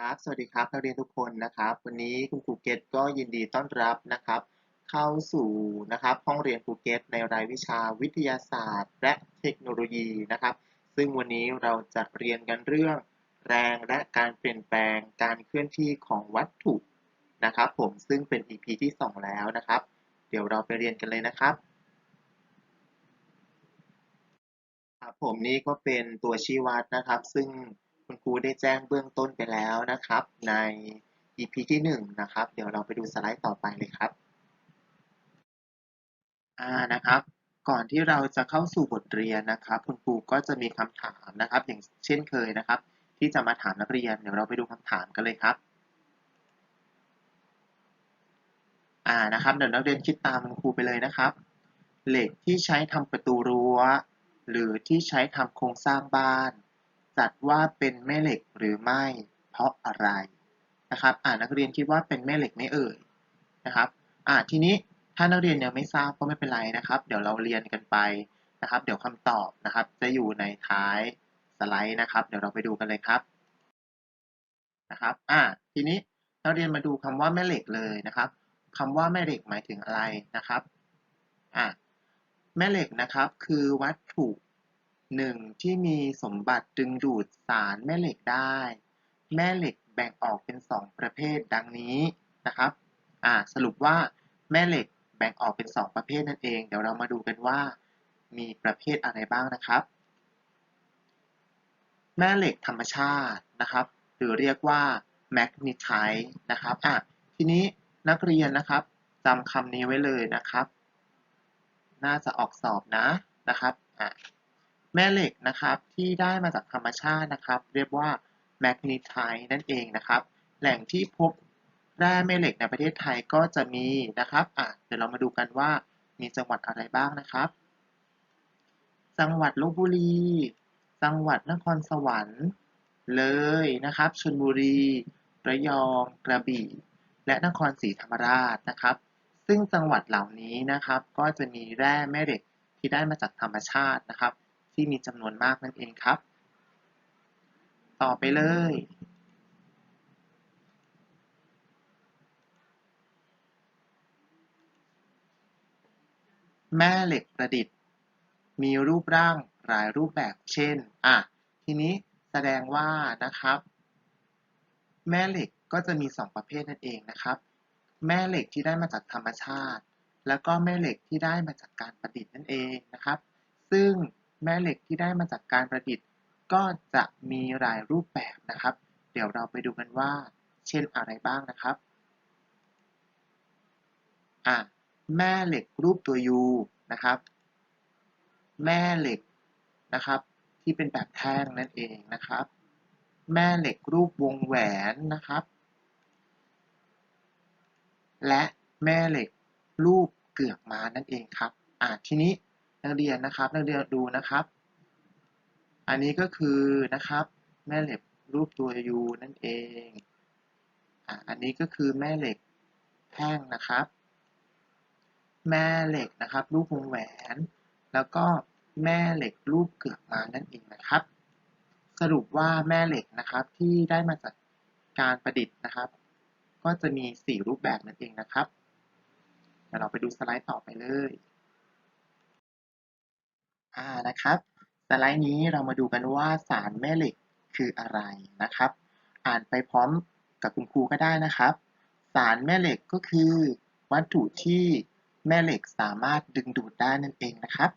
ครับสวัสดีครับนักเรียนทุกคนนะครับ วันนี้คุณครูเกตก็ยินดีต้อนรับนะครับ เข้าสู่นะครับห้องเรียนครูเกตในรายวิชาวิทยาศาสตร์ และเทคโนโลยีนะครับ ซึ่งวันนี้เราจะเรียนกันเรื่อง แรงและการเปลี่ยนแปลงการเคลื่อนที่ของวัตถุนะครับ ผมซึ่งเป็น EP ที่ 2 แล้วนะครับ เดี๋ยวเราไปเรียนกันเลยนะครับครับผมนี่ก็เป็นตัวชี้วัดนะครับ ซึ่ง คุณครูได้แจ้งเบื้องต้นไปแล้วนะครับ ใน EP ที่1นะครับ เดี๋ยวเราไปดูสไลด์ต่อไปเลยครับอ่านะครับ ก่อนที่เราจะเข้าสู่บทเรียนนะครับ คุณครูก็จะมีคำถามนะครับ อย่างเช่นเคยนะครับ ที่จะมาถามนักเรียน เดี๋ยวเราไปดูคำถามกันเลยครับอ่านะครับเดี๋ยวนักเรียนคิดตามคุณครูไปเลยนะครับ เหล็กที่ใช้ทำประตูรั้ว หรือที่ใช้ทำโครงสร้างบ้าน จัดว่าเป็นแม่เหล็กหรือไม่ เพราะอะไรนะครับอ่านักเรียนคิดว่าเป็นแม่เหล็กไม่เอ่ยนะครับอ่าทีนี้ถ้านักเรียนยังไม่ทราบก็ไม่เป็นไรนะครับ เดี๋ยวเราเรียนกันไปนะครับ เดี๋ยวคำตอบนะครับ จะอยู่ในท้ายสไลด์นะครับ เดี๋ยวเราไปดูกันเลยครับนะครับอ่าทีนี้นักเรียนมาดูคำว่าแม่เหล็กเลยนะครับคำว่าแม่เหล็กหมายถึงอะไรนะครับอ่าแม่เหล็กนะครับคือวัตถุ หนึ่งที่มีสมบัติดึงดูดสารแม่เหล็กได้ แม่เหล็กแบ่งออกเป็น 2 ประเภทดังนี้นะครับอ่าสรุปว่าแม่เหล็กแบ่งออกเป็น 2 ประเภทนั่นเอง เดี๋ยวเรามาดูกันว่า มีประเภทอะไรบ้างนะครับ แม่เหล็กธรรมชาตินะครับ หรือเรียกว่าแมกนีไทต์นะครับอะทีนี้นักเรียนนะครับจำคำนี้ไว้เลยนะครับ น่าจะออกสอบนะนะครับอะ แม่เหล็กนะครับที่ได้มาจากธรรมชาตินะครับ เรียกว่าแมกนีไทต์นั่นเองนะครับ แหล่งที่พบแร่แม่เหล็กในประเทศไทยก็จะมีนะครับอะเดี๋ยวเรามาดูกันว่ามีจังหวัดอะไรบ้างนะครับ จังหวัดลบบุรี จังหวัดนครสวรรค์ เลยนะครับชลบุรีระยอง กระบี่ และนครศรีธรรมราชนะครับ ซึ่งจังหวัดเหล่านี้นะครับ ก็จะมีแร่แม่เหล็กที่ได้มาจากธรรมชาตินะครับ ที่มีจำนวนมากนั่นเองครับ ต่อไปเลย แม่เหล็กประดิษฐ์ มีรูปร่างหลายรูปแบบเช่น อะ ทีนี้แสดงว่านะครับ แม่เหล็กก็จะมี 2 ประเภทนั่นเองนะครับ แม่เหล็กที่ได้มาจากธรรมชาติ แล้วก็แม่เหล็กที่ได้มาจากการประดิษฐ์นั่นเองนะครับ ซึ่ง แม่เหล็กที่ได้มาจากการประดิษฐ์ ก็จะมีหลายรูปแบบนะครับ เดี๋ยวเราไปดูกันว่า เช่นอะไรบ้างนะครับอะแม่เหล็กรูปตัว U นะครับ แม่เหล็กนะครับ ที่เป็นแบบแท่งนั่นเองนะครับ แม่เหล็กรูปวงแหวนนะครับ และแม่เหล็กรูปเกือกม้านั่นเองครับอ่าทีนี้ นักเรียนนะครับ นักเรียนดูนะครับ อันนี้ก็คือนะครับแม่เหล็กรูปตัว U นั่นเองอ่าอันนี้ก็คือแม่เหล็กแท่งนะครับ แม่เหล็กนะครับรูปวงแหวน แล้วก็แม่เหล็กรูปเกือกมานั่นเองนะครับ สรุปว่าแม่เหล็กนะครับที่ได้มาจากการประดิษฐ์นะครับ ก็จะมี 4 รูปแบบนั่นเองนะครับเดี๋ยวเราไปดูสไลด์ต่อไปเลย อ่านะครับสไลด์นี้เรามาดูกันว่าสารแม่เหล็กคืออะไรนะครับ อ่านไปพร้อมกับคุณครูก็ได้นะครับ สารแม่เหล็กก็คือ วัตถุที่แม่เหล็กสามารถดึงดูดได้นั่นเองนะครับ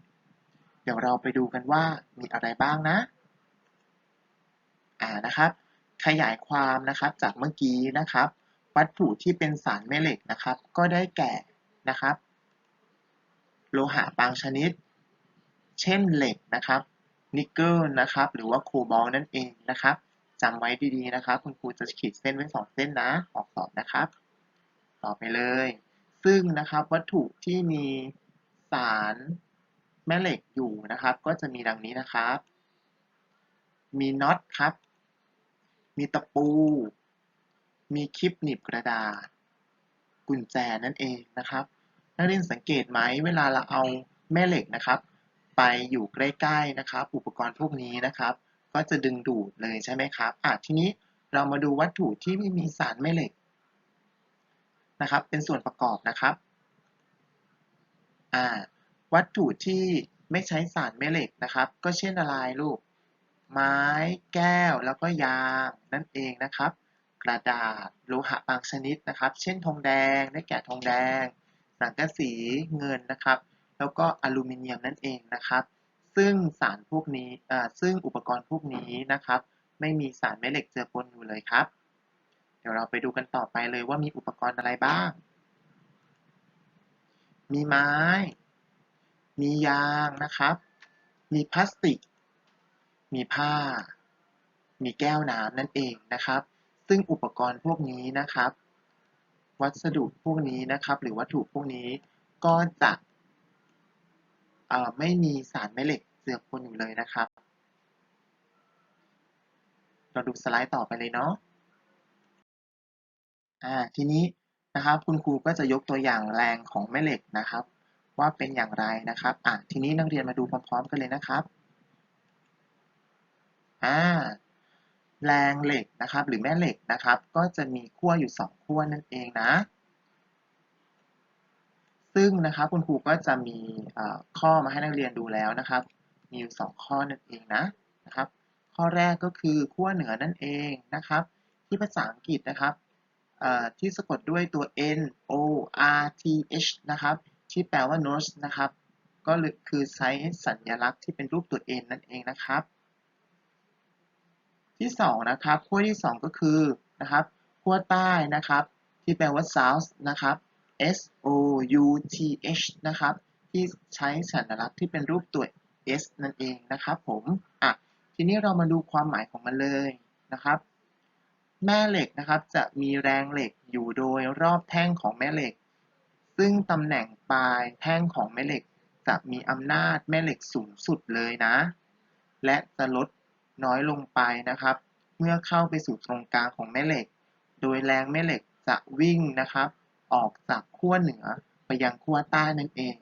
เดี๋ยวเราไปดูกันว่ามีอะไรบ้างนะอ่านะครับ ขยายความนะครับจากเมื่อกี้นะครับ วัตถุที่เป็นสารแม่เหล็กนะครับ ก็ได้แก่นะครับ โลหะบางชนิด เช่นเหล็กนะครับนิกเกิลนะครับหรือว่าโคบอลนั่นเองนะครับจำไว้ดีๆนะครับ คุณครูจะขีดเส้นไว้สองเส้นนะออกสอบนะครับ ต่อไปเลย ซึ่งนะครับวัตถุที่มีสารแม่เหล็กอยู่นะครับ ก็จะมีดังนี้นะครับ มีน็อตครับ มีตะปู มีคลิปหนีบกระดาษ กุญแจนั่นเองนะครับนักเรียนสังเกตไหมเวลาเราเอาแม่เหล็กนะครับ ไปอยู่ใกล้ๆนะครับ อุปกรณ์พวกนี้นะครับ ก็จะดึงดูดเลยใช่ไหมครับอะทีนี้เรามาดูวัตถุที่ไม่มีสารแม่เหล็กนะครับ เป็นส่วนประกอบนะครับอ่าวัตถุที่ไม่ใช้สารแม่เหล็กนะครับ ก็เช่นอะไรลูก ไม้แก้วแล้วก็ยางนั่นเองนะครับ กระดาษโลหะบางชนิดนะครับ เช่นทองแดงได้แก่ทองแดง สังกะสีเงินนะครับ แล้วก็อลูมิเนียมนั่นเองนะครับ ซึ่งสารพวกนี้อ่าซึ่งอุปกรณ์พวกนี้นะครับ ไม่มีสารแม่เหล็กเจือปนอยู่เลยครับ เดี๋ยวเราไปดูกันต่อไปเลยว่ามีอุปกรณ์อะไรบ้าง มีไม้ มียางนะครับ มีพลาสติก มีผ้า มีแก้วน้ำนั่นเองนะครับ ซึ่งอุปกรณ์พวกนี้นะครับ วัสดุพวกนี้นะครับ หรือวัตถุพวกนี้ก็จะ ไม่มีสารแม่เหล็กเจือปนอยู่เลยนะครับ เราดูสไลด์ต่อไปเลยเนาะอ่าทีนี้นะครับคุณครูก็จะยกตัวอย่างแรงของแม่เหล็กนะครับ ว่าเป็นอย่างไรนะครับอะทีนี้นักเรียนมาดูพร้อมๆกันเลยนะครับอ่าแรงเหล็กนะครับ หรือแม่เหล็กนะครับ ก็จะมีขั้วอยู่สองขั้วนั่นเองนะ ซึ่งนะครับคุณครูก็จะมีข้อมาให้นักเรียนดูแล้วนะครับ มีอยู่สองข้อนั่นเองนะนะครับ ข้อแรกก็คือขั้วเหนือนั่นเองนะครับ ที่ภาษาอังกฤษนะครับที่สะกดด้วยตัว N O R T H นะครับ ที่แปลว่า north นะครับ ก็คือใช้สัญลักษณ์ที่เป็นรูปตัว N นั่นเองนะครับ ที่ 2 นะครับขั้วที่ 2 ก็คือนะครับขั้วใต้นะครับ ที่แปลว่า south นะครับ S O U T H นะครับ ที่ใช้สัญลักษณ์ที่เป็นรูปตัว S นั่นเองนะครับผมอะทีนี้เรามาดูความหมายของมันเลยนะครับ แม่เหล็กนะครับจะมีแรงเหล็กอยู่โดยรอบแท่งของแม่เหล็ก ซึ่งตำแหน่งปลายแท่งของแม่เหล็ก จะมีอำนาจแม่เหล็กสูงสุดเลยนะ และจะลดน้อยลงไปนะครับ เมื่อเข้าไปสู่ตรงกลางของแม่เหล็ก โดยแรงแม่เหล็กจะวิ่งนะครับ ออกจากขั้วเหนือไปยังขั้วใต้นั่นเอง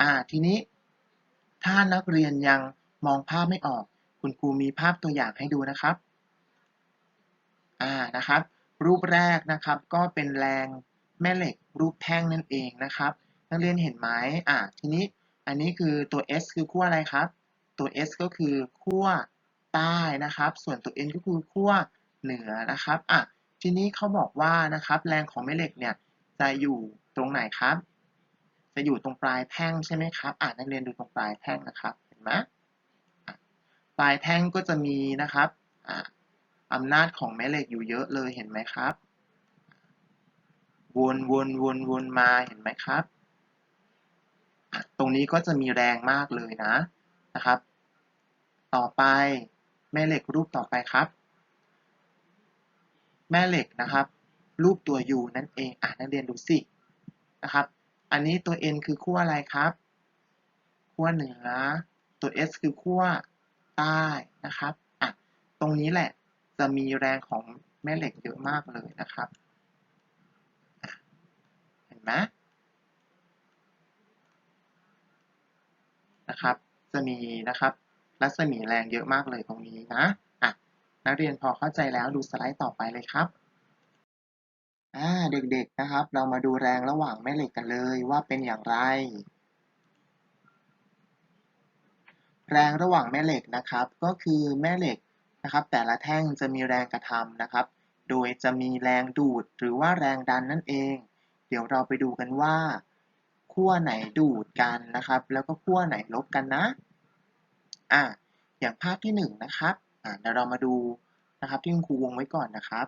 อ่า ทีนี้ ถ้านักเรียนยังมองภาพไม่ออก คุณครูมีภาพตัวอย่างให้ดูนะครับ อ่า นะครับ รูปแรกนะครับ ก็เป็นแรงแม่เหล็กรูปแท่งนั่นเองนะครับ นักเรียนเห็นไหมอ่า ทีนี้ อันนี้คือตัว S คือขั้วอะไรครับ ตัว S ก็คือขั้วใต้นะครับ ส่วนตัว N ก็คือขั้วเหนือนะครับ อะ ทีนี้เขาบอกว่านะครับ แรงของแม่เหล็กเนี่ย จะอยู่ตรงไหนครับ จะอยู่ตรงปลายแท่งใช่ไหมครับ อ่านักเรียนดูตรงปลายแท่งนะครับ เห็นไหมปลายแท่งก็จะมีนะครับอ่าอำนาจของแม่เหล็กอยู่เยอะเลยเห็นไหมครับ วนวนวนวนมาเห็นไหมครับ ตรงนี้ก็จะมีแรงมากเลยนะนะครับ ต่อไปแม่เหล็กรูปต่อไปครับ แม่เหล็กนะครับ รูปตัว U นั่นเองอะนักเรียนดูสินะครับ อันนี้ตัว N คือขั้วอะไรครับ ขั้วเหนือ ตัว S คือขั้วใต้นะครับอะตรงนี้แหละจะมีแรงของแม่เหล็กเยอะมากเลยนะครับเห็นไหมนะครับ จะมีนะครับรัศมีแรงเยอะมากเลยตรงนี้นะอะนักเรียนพอเข้าใจแล้วดูสไลด์ต่อไปเลยครับ อ่าเด็กๆนะครับ เรามาดูแรงระหว่างแม่เหล็กกันเลยว่าเป็นอย่างไร แรงระหว่างแม่เหล็กนะครับ ก็คือแม่เหล็กนะครับ แต่ละแท่งจะมีแรงกระทำนะครับ โดยจะมีแรงดูดหรือว่าแรงดันนั่นเอง เดี๋ยวเราไปดูกันว่าขั้วไหนดูดกันนะครับ แล้วก็ขั้วไหนลบกันนะอ่าอย่างภาพที่1นนะครับอ่าเดี๋ยวเรามาดูนะครับที่คุณครูวงไว้ก่อนนะครับ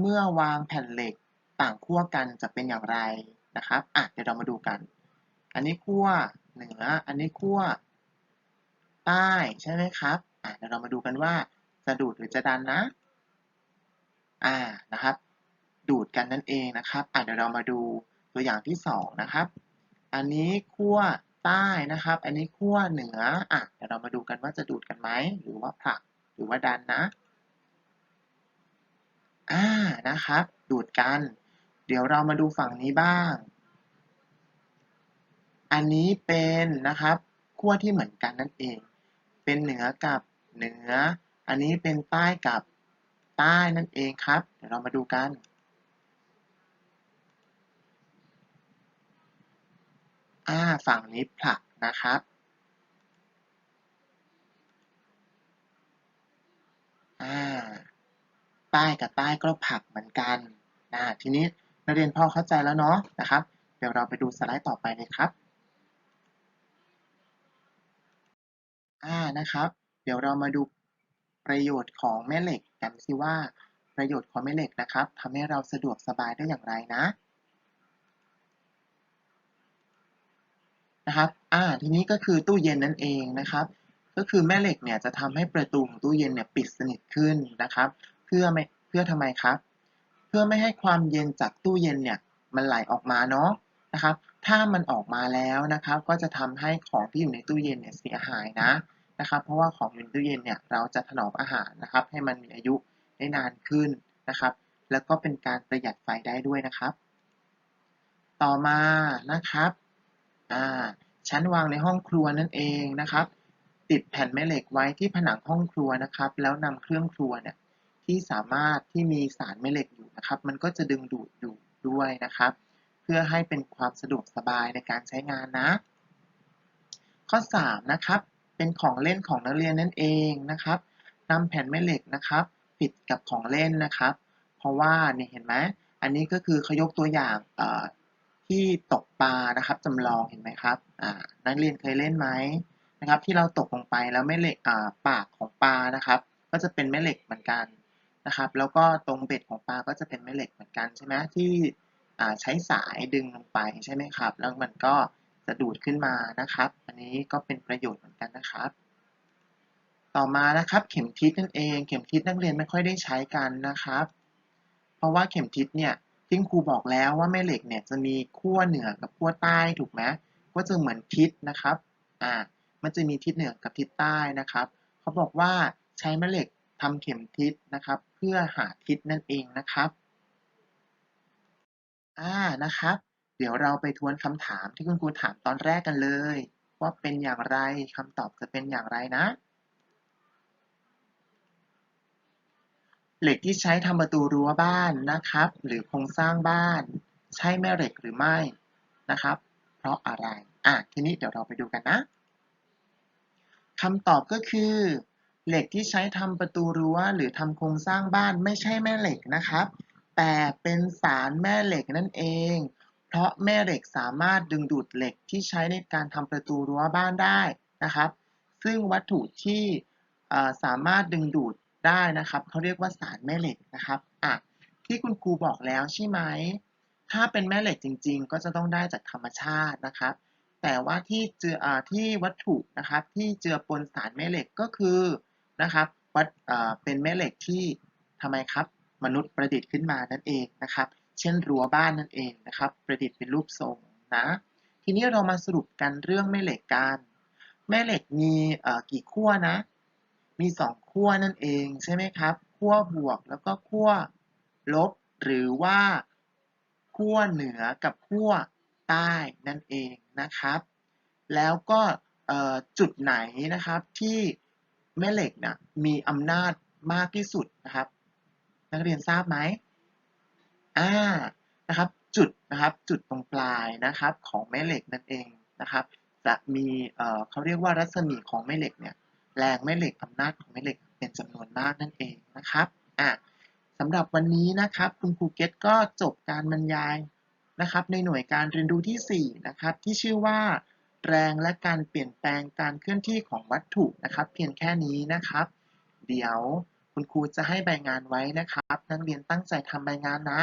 เมื่อวางแผ่นเหล็กต่างขั้วกันจะเป็นอย่างไรนะครับอะเดี๋ยวเรามาดูกัน อันนี้ขั้วเหนือ อันนี้ขั้วใต้ใช่ไหมครับอะเดี๋ยวเรามาดูกันว่าจะดูดหรือจะดันนะ อ่านะครับ ดูดกันนั่นเองนะครับอะเดี๋ยวเรามาดูตัวอย่างที่2นะครับ อันนี้ขั้วใต้นะครับ อันนี้ขั้วเหนืออะเดี๋ยวเรามาดูกันว่าจะดูดกันไหมหรือว่าผลักหรือว่าดันนะ อ่านะครับ ดูดกัน เดี๋ยวเรามาดูฝั่งนี้บ้าง อันนี้เป็นนะครับขั้วที่เหมือนกันนั่นเอง เป็นเหนือกับเหนือ อันนี้เป็นใต้กับใต้นั่นเองครับ เดี๋ยวเรามาดูกัน อ่าฝั่งนี้ผลักนะครับอ่า ใต้กับใต้ก็ผลักเหมือนกันนะทีนี้นักเรียนพอเข้าใจแล้วเนาะนะครับ เดี๋ยวเราไปดูสไลด์ต่อไปเลยครับอ่านะครับ เดี๋ยวเรามาดูประโยชน์ของแม่เหล็กกันสิว่าประโยชน์ของแม่เหล็กนะครับทำให้เราสะดวกสบายได้อย่างไรนะนะครับ อ่า ทีนี้ก็คือตู้เย็นนั่นเองนะครับ ก็คือแม่เหล็กเนี่ยจะทำให้ประตูของตู้เย็นเนี่ยปิดสนิทขึ้นนะครับ พื่อไม่เพื่อทำไมครับ เพื่อไม่ให้ความเย็นจากตู้เย็นเนี่ยมันไหลออกมาเนาะนะครับ ถ้ามันออกมาแล้วนะครับ ก็จะทำให้ของที่อยู่ในตู้เย็นเนี่ยเสียหายนะนะครับ เพราะว่าของอยู่ในตู้เย็นเนี่ยเราจะถนอมอาหารนะครับ ให้มันมีอายุได้นานขึ้นนะครับ แล้วก็เป็นการประหยัดไฟได้ด้วยนะครับ ต่อมานะครับอ่าชั้นวางในห้องครัวนั่นเองนะครับ ติดแผ่นแม่เหล็กไว้ที่ผนังห้องครัวนะครับ แล้วนำเครื่องครัวเนี่ย ที่สามารถที่มีสารแม่เหล็กอยู่นะครับ มันก็จะดึงดูดอยู่ด้วยนะครับ เพื่อให้เป็นความสะดวกสบายในการใช้งานนะ ข้อ 3 นะครับ เป็นของเล่นของนักเรียนนั่นเองนะครับนำแผ่นแม่เหล็กนะครับปิดกับของเล่นนะครับ เพราะว่าเนี่ยเห็นไหมอันนี้ก็คือเขายกตัวอย่างที่ตกปลานะครับจำลองเห็นไหมครับนักเรียนเคยเล่นไหมนะครับ ที่เราตกลงไปแล้วแม่เหล็กปากของปลานะครับ ก็จะเป็นแม่เหล็กเหมือนกัน นะครับ แล้วก็ตรงเบ็ดของปลาก็จะเป็นแม่เหล็กเหมือนกันใช่ไหมที่ใช้สายดึงลงไปใช่ไหมครับ แล้วมันก็จะดูดขึ้นมานะครับ อันนี้ก็เป็นประโยชน์เหมือนกันนะครับ ต่อมานะครับเข็มทิศนั่นเอง เข็มทิศนักเรียนไม่ค่อยได้ใช้กันนะครับ เพราะว่าเข็มทิศเนี่ยที่ครูบอกแล้วว่าแม่เหล็กเนี่ยจะมีขั้วเหนือกับขั้วใต้ถูกไหมก็จะเหมือนทิศนะครับ อ่า มันจะมีทิศเหนือกับทิศใต้นะครับ เขาบอกว่าใช้แม่เหล็กทำเข็มทิศนะครับ พื่อหาทิศนั่นเองนะครับ อ่า นะครับ เดี๋ยวเราไปทวนคำถามที่คุณครูถามตอนแรกกันเลย ว่าเป็นอย่างไรคำตอบจะเป็นอย่างไรนะ เหล็กที่ใช้ทำประตูรั้วบ้านนะครับ หรือโครงสร้างบ้าน ใช่แม่เหล็กหรือไม่นะครับ เพราะอะไร อะ ทีนี้เดี๋ยวเราไปดูกันนะคำตอบก็คือ เหล็กที่ใช้ทำประตูรั้วหรือทำโครงสร้างบ้านไม่ใช่แม่เหล็กนะครับ แต่เป็นสารแม่เหล็กนั่นเอง เพราะแม่เหล็กสามารถดึงดูดเหล็กที่ใช้ในการทำประตูรั้วบ้านได้นะครับ ซึ่งวัตถุที่สามารถดึงดูดได้นะครับเขาเรียกว่าสารแม่เหล็กนะครับอะที่คุณครูบอกแล้วใช่ไหมถ้าเป็นแม่เหล็กจริง ๆ ก็จะต้องได้จากธรรมชาตินะครับ แต่ว่าที่เจืออที่วัตถุนะครับที่เจือปนสารแม่เหล็กก็คือ นะครับวัดเป็นแม่เหล็กที่ทำไมครับ มนุษย์ประดิษฐ์ขึ้นมานั่นเองนะครับ เช่นรั้วบ้านนั่นเองนะครับ ประดิษฐ์เป็นรูปทรงนะทีนี้เรามาสรุปกันเรื่องแม่เหล็กกันแม่เหล็กมีกี่ขั้วนะ มีสองขั้วนั่นเองใช่ไหมครับขั้วบวกแล้วก็ขั้วลบ หรือว่าขั้วเหนือกับขั้วใต้นั่นเองนะครับ แล้วก็จุดไหนนะครับที่ แม่เหล็กนะมีอำนาจมากที่สุดนะครับ นักเรียนทราบไหมอ่านะครับ จุดนะครับจุดตรงปลายนะครับของแม่เหล็กนั่นเองนะครับ จะมีเอ่อเขาเรียกว่ารัศมีของแม่เหล็กเนี่ยแรงแม่เหล็กอำนาจของแม่เหล็กเป็นจำนวนมากนั่นเองนะครับอะสำหรับวันนี้นะครับ คุณครูเกตก็จบการบรรยายนะครับ ในหน่วยการเรียนรู้ที่4นะครับที่ชื่อว่า แรงและการเปลี่ยนแปลงการเคลื่อนที่ของวัตถุนะครับ เพียงแค่นี้นะครับ เดี๋ยวคุณครูจะให้ใบงานไว้นะครับ นักเรียนตั้งใจทำใบงานนะ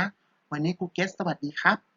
วันนี้ครูเกสสวัสดีครับ